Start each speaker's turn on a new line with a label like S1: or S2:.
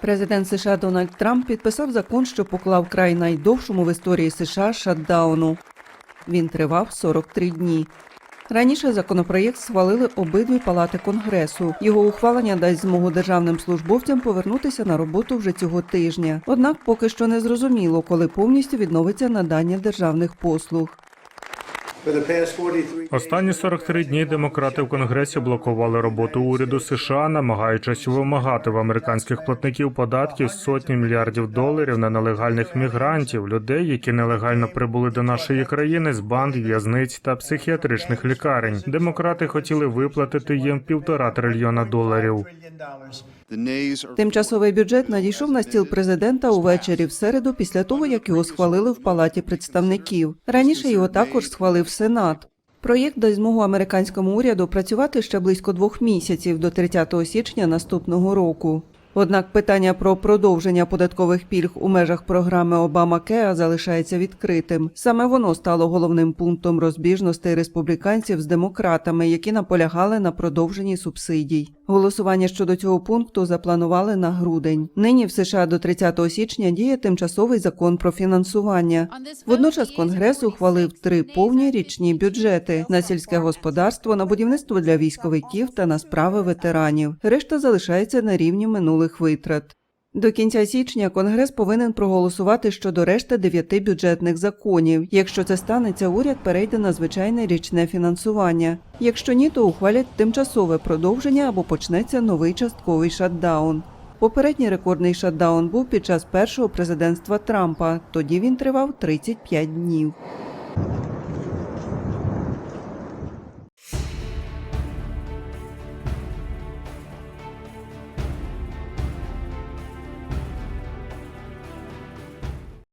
S1: Президент США Дональд Трамп підписав закон, що поклав край найдовшому в історії США шатдауну. Він тривав 43 дні. Раніше законопроєкт схвалили обидві палати Конгресу. Його ухвалення дасть змогу державним службовцям повернутися на роботу вже цього тижня. Однак поки що не зрозуміло, коли повністю відновиться надання державних послуг.
S2: Останні 43 дні демократи в конгресі блокували роботу уряду США, намагаючись вимагати в американських платників податків сотні мільярдів доларів на нелегальних мігрантів, людей, які нелегально прибули до нашої країни з банд, в'язниць та психіатричних лікарень. Демократи хотіли виплатити їм півтора трильйона доларів.
S1: Тимчасовий бюджет надійшов на стіл президента увечері в середу після того, як його схвалили в палаті представників. Раніше його також схвалив Сенат. Проєкт дасть змогу американському уряду працювати ще близько двох місяців до 30 січня наступного року. Однак питання про продовження податкових пільг у межах програми Обама Кеа залишається відкритим. Саме воно стало головним пунктом розбіжностей республіканців з демократами, які наполягали на продовженні субсидій. Голосування щодо цього пункту запланували на грудень. Нині в США до 30 січня діє тимчасовий закон про фінансування. Водночас Конгрес ухвалив три повні річні бюджети на сільське господарство, на будівництво для військовиків та на справи ветеранів. Решта залишається на рівні минулих витрат. До кінця січня Конгрес повинен проголосувати щодо решти дев'яти бюджетних законів. Якщо це станеться, уряд перейде на звичайне річне фінансування. Якщо ні, то ухвалять тимчасове продовження або почнеться новий частковий шатдаун. Попередній рекордний шатдаун був під час першого президентства Трампа. Тоді він тривав 35 днів.